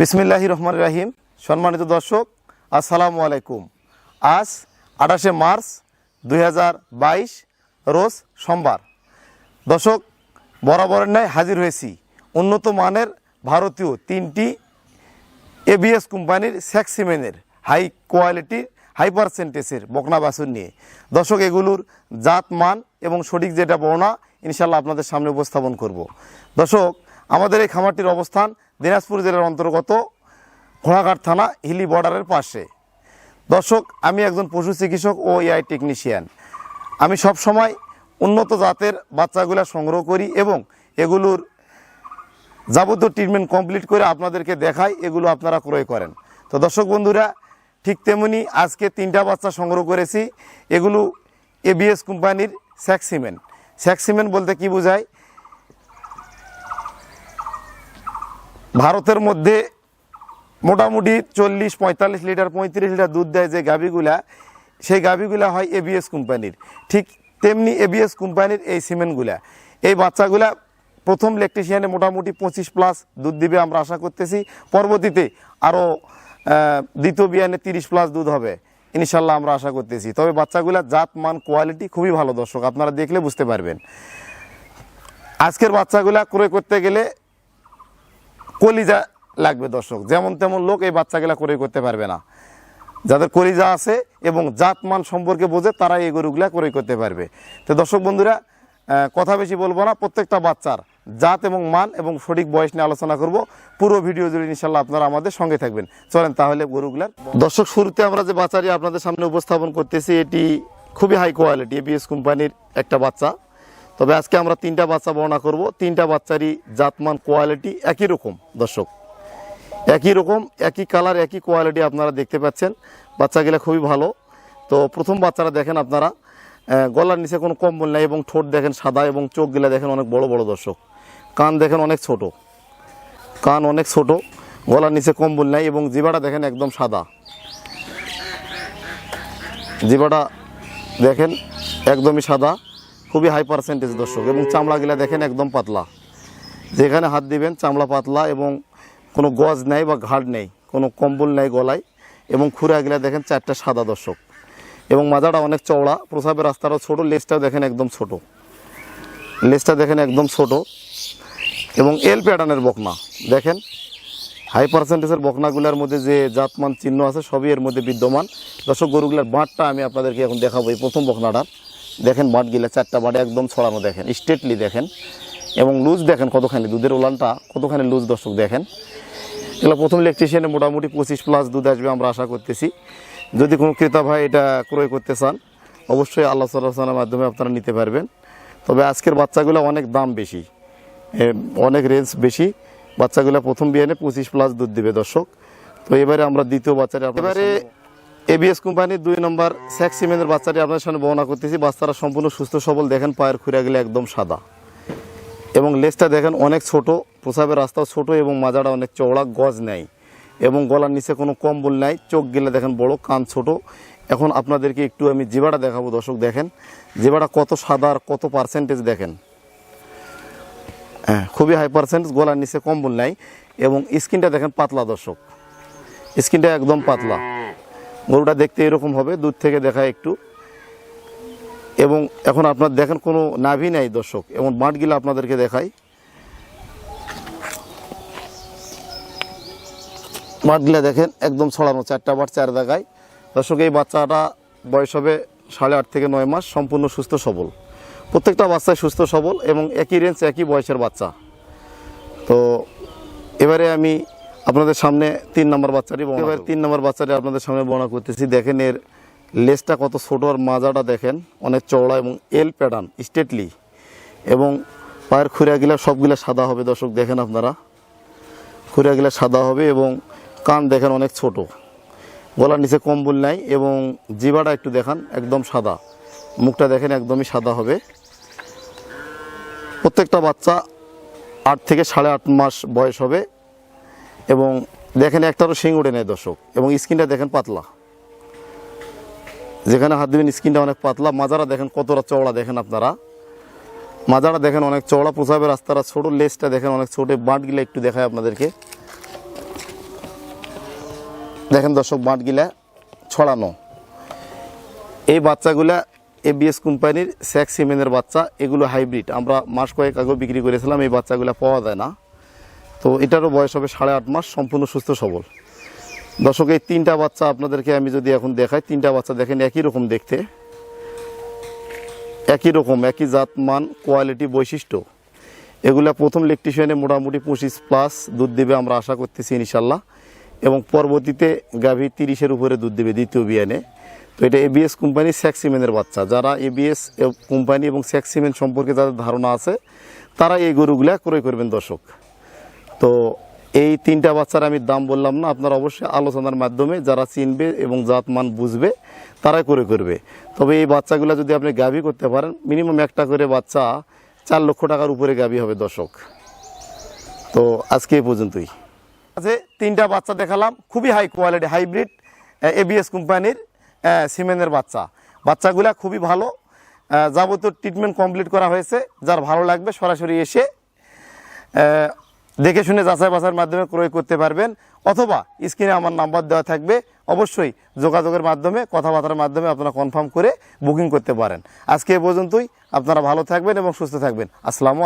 বিসমিল্লাহি রহমান রাহিম। সম্মানিত দর্শক, আসসালামু আলাইকুম। আজ আঠাশে মার্চ দু হাজার বাইশ, রোজ সোমবার। দর্শক, বরাবরের ন্যায় হাজির হয়েছি উন্নত মানের ভারতীয় তিনটি এবিএস কোম্পানির স্যাক্সিমেনের হাই কোয়ালিটির, হাই পার্সেন্টেজের বকনা বাছুর নিয়ে। দর্শক, এগুলোর জাত মান এবং সঠিক যেটা বর্ণনা ইনশাল্লাহ আপনাদের সামনে উপস্থাপন করব। দর্শক আমাদের এই খামারটির অবস্থান দিনাজপুর জেলার অন্তর্গত ঘোড়াঘাট থানা, হিলি বর্ডারের পাশে। দর্শক, আমি একজন পশু চিকিৎসক ও এআই টেকনিশিয়ান। আমি সব সময় উন্নত জাতের বাচ্চাগুলো সংগ্রহ করি এবং এগুলোর যাবতীয় ট্রিটমেন্ট কমপ্লিট করে আপনাদেরকে দেখাই, এগুলো আপনারা ক্রয় করেন। তো দর্শক বন্ধুরা, ঠিক তেমনি আজকে তিনটা বাচ্চা সংগ্রহ করেছি। এগুলো এবিএস কোম্পানির স্যাক্সিমেন্ট স্যাক্সিমেন্ট বলতে কি বোঝায়? ভারতের মধ্যে মোটামুটি চল্লিশ, পঁয়তাল্লিশ লিটার, পঁয়ত্রিশ লিটার দুধ দেয় যে গাভিগুলা, সেই গাভিগুলা হয় এবিএস কোম্পানির। ঠিক তেমনি এবিএস কোম্পানির এই সিমেন্টগুলা। এই বাচ্চাগুলা প্রথম ইলেকট্রিশিয়ানে মোটামুটি পঁচিশ প্লাস দুধ দিবে আমরা আশা করতেছি। পরবর্তীতে আরও দ্বিতীয় বিয়ানে তিরিশ প্লাস দুধ হবে। ইনশাল্লাহ আমরা আশা করতেছি। তবে বাচ্চাগুলা জাত, মান কোয়ালিটি খুবই ভালো দর্শক। আপনারা দেখলে বুঝতে পারবেন। আজকের বাচ্চাগুলা ক্রয় করতে গেলে কলিজা লাগবে দর্শক। যেমন তেমন লোক এই বাচ্চাগুলা ক্রয় করতে পারবে না। যাদের কলিজা আছে এবং জাতমান সম্পর্কে বোঝে তারা এই গরুগুলা ক্রয় করতে পারবে। তো দর্শক বন্ধুরা কথা বেশি বলব না, প্রত্যেকটা বাচ্চার জাত এবং মান এবং সঠিক বয়স নিয়ে আলোচনা করব। পুরো ভিডিও জুড়ে ইনশাল্লাহ আপনারা আমাদের সঙ্গে থাকবেন। চলেন তাহলে গরুগুলার দর্শক, শুরুতে আমরা যে বাচ্চাটি আপনাদের সামনে উপস্থাপন করতেছি, এটি খুবই হাই কোয়ালিটি এবিএস কোম্পানির একটা বাচ্চা। তবে আজকে আমরা তিনটা বাচ্চা বর্ণনা করব। তিনটা বাচ্চারই জাতমান কোয়ালিটি একই রকম। দর্শক, একই রকম, একই কালার একই কোয়ালিটি আপনারা দেখতে পাচ্ছেন। বাচ্চাগুলো খুবই ভালো। তো প্রথম বাচ্চারা দেখেন আপনারা। গলার নিচে কোনো কম্বল নেই এবং ঠোঁট দেখেন সাদা এবং চোখগুলা দেখেন অনেক বড় বড় দর্শক। কান দেখেন অনেক ছোট। কান অনেক ছোট, গলার নিচে কম্বল নেই এবং জিবাটা দেখেন একদম সাদা। জিবাটা দেখেন একদমই সাদা। খুবই হাই পার্সেন্টেজ দর্শক এবং চামড়াগুলা দেখেন একদম পাতলা। যেখানে হাত দিবেন, চামড়া পাতলা এবং কোনো গজ নেই বা ঘাড় নেই, কোনো কম্বল নেই গলায় এবং খুঁড়াগুলা দেখেন চারটা সাদা দর্শক। এবং মাজাটা অনেক চওড়া, প্রসাবের রাস্তাটাও ছোট লেজটাও দেখেন একদম ছোট। লেজটা দেখেন একদম ছোট এবং এল প্যাটার্নের বকনা। দেখেন হাই পার্সেন্টেজের বকনাগুলোর মধ্যে যে জাতমান চিহ্ন আছে, সবই এর মধ্যে বিদ্যমান। দর্শক, গরুগুলার বাঁটটা আমি আপনাদেরকে এখন দেখাবো এই প্রথম বকনাটার। দেখেন বাঁটগুলা চারটা বাঁটে একদম ছড়ানো দেখেন স্ট্রেটলি দেখেন। এবং লুজ দেখেন কতখানি দুধের ওলানটা কতখানি লুজ দর্শক দেখেন। এগুলো প্রথম ইলেকট্রিশিয়ানে মোটামুটি পঁচিশ প্লাস দুধ আসবে আমরা আশা করতেছি। যদি কোনো ক্রেতা ভাই এটা ক্রয় করতে চান অবশ্যই আল্লাহ সাল্লাহামের মাধ্যমে আপনারা নিতে পারবেন। তবে আজকের বাচ্চাগুলো অনেক দাম বেশি অনেক রেঞ্জ বেশি। বাচ্চাগুলো প্রথম বিয়ানে পঁচিশ প্লাস দুধ দেবে দর্শক। তো এবারে আমরা দ্বিতীয় বাচ্চাটা এবারে এবিএস কোম্পানির দুই নম্বর স্যাক্স সিমেন্টের বাচ্চাটি আপনার সামনে বর্ণনা করতেছি। বাচ্চারা সম্পূর্ণ সুস্থ, সবল, দেখেন পায়ের খুঁড়াগুলো একদম সাদা। এবং লেজটা দেখেন অনেক ছোট, প্রসাবের রাস্তাও ছোট এবং মাজাটা অনেক চওড়া, গজ নেয় এবং গলার নিচে কোনো কম্বল নাই, চোখ গেলে দেখেন বড়, কান ছোট। এখন আপনাদেরকে একটু আমি জিবাটা দেখাবো, দর্শক দেখেন। জিবাটা কত সাদা আর কত পার্সেন্টেজ দেখেন। হ্যাঁ খুবই হাই পার্সেন্টেজ গলার নিচে কম্বল নাই। এবং স্কিনটা দেখেন পাতলা, দর্শক। স্কিনটা একদম পাতলা। গরুটা দেখতে এরকম হবে দূর থেকে দেখায় একটু। এবং এখন আপনার দেখেন কোনো নাভি নাই দর্শক এবং বাঁটগুলো আপনাদেরকে দেখাই। বাঁটগুলো দেখেন একদম ছড়ানো, চারটা বাট চার জায়গায়। দর্শক, এই বাচ্চাটা বয়স হবে সাড়ে আট থেকে নয় মাস, সম্পূর্ণ সুস্থ সবল। প্রত্যেকটা বাচ্চাই সুস্থ সবল এবং একই রেঞ্জ একই বয়সের বাচ্চা। তো এবারে আমি আপনাদের সামনে তিন নম্বর বাচ্চাটি এবারে তিন নম্বর বাচ্চাটি আপনাদের সামনে বর্ণনা করতেছি। দেখেন এর লেজটা কত ছোট আর মাজাটা দেখেন অনেক চওড়া এবং এল প্যাটার্ন স্টেটলি এবং পায়ের খুঁড়াগুলা সবগুলা সাদা হবে দর্শক দেখেন আপনারা। খুঁড়াগুলা সাদা হবে এবং কান দেখেন অনেক ছোট। গলার নিচে কম্বল নাই এবং জিবাটা একটু দেখান একদম সাদা। মুখটা দেখেন একদমই সাদা হবে। প্রত্যেকটা বাচ্চা আট থেকে সাড়ে আট মাস বয়স হবে। এবং দেখেন একটারও শিং উঠে নেয় দর্শক, এবং স্কিনটা দেখেন পাতলা। যেখানে হাত দিবেন স্কিনটা অনেক পাতলা। মাজারা দেখেন কতটা চওড়া দেখেন আপনারা। মাজারা দেখেন অনেক চওড়া প্রসাবের রাস্তাটা ছোট লেজটা দেখেন অনেক ছোট। বাঁটগুলো একটু দেখায় আপনাদেরকে। দেখেন দর্শক, বাঁটগিলা ছড়ানো। এই বাচ্চাগুলা এবিএস কোম্পানির স্যাক্স সিমেনের বাচ্চা, এগুলো হাইব্রিড আমরা মাস কয়েক আগে বিক্রি করেছিলাম, এই বাচ্চাগুলো পাওয়া যায় না। তো এটারও বয়স হবে সাড়ে আট মাস, সম্পূর্ণ সুস্থ, সবল। দর্শক, এই তিনটা বাচ্চা আপনাদেরকে আমি যদি এখন দেখাই, তিনটা বাচ্চা দেখেন একই রকম দেখতে। একই রকম, একই জাত, মান, কোয়ালিটি, বৈশিষ্ট্য। এগুলা প্রথম ইলেকট্রিশিয়ানে মোটামুটি পঁচিশ প্লাস দুধ দেবে আমরা আশা করতেছি, ইনশাল্লাহ। এবং পরবর্তীতে গাভী তিরিশের উপরে দুধ দেবে দ্বিতীয় বিয়ানে। তো এটা এবিএস কোম্পানি স্যাক্সিমেনের বাচ্চা। যারা এবিএস কোম্পানি এবং স্যাক্সিমেন সম্পর্কে যাদের ধারণা আছে, তারা এই গরুগুলা ক্রয় করবেন, দর্শক। তো এই তিনটা বাচ্চার আমি দাম বললাম না, আপনারা অবশ্যই আলোচনার মাধ্যমে যারা চিনবে এবং জাত মান বুঝবে তারাই করে করবে। তবে এই বাচ্চাগুলো যদি আপনি গাভী করতে পারেন, মিনিমাম একটা করে বাচ্চা চার লক্ষ টাকার উপরে গাভী হবে দর্শক। তো আজকে এই পর্যন্তই। আছে, তিনটা বাচ্চা দেখালাম, খুবই হাই কোয়ালিটি হাইব্রিড এবিএস কোম্পানির সিমেনের বাচ্চা। বাচ্চাগুলা খুবই ভালো যাবতীয় ট্রিটমেন্ট কমপ্লিট করা হয়েছে, যার ভালো লাগবে সরাসরি এসে দেখে শুনে যাচাই বাছার মাধ্যমে ক্রয় করতে পারবেন, অথবা স্ক্রিনে আমার নাম্বার দেওয়া থাকবে, অবশ্যই যোগাযোগের মাধ্যমে, কথাবার্তার মাধ্যমে আপনারা কনফার্ম করে বুকিং করতে পারেন। আজকে এ পর্যন্তই, আপনারা ভালো থাকবেন এবং সুস্থ থাকবেন। আসসালামু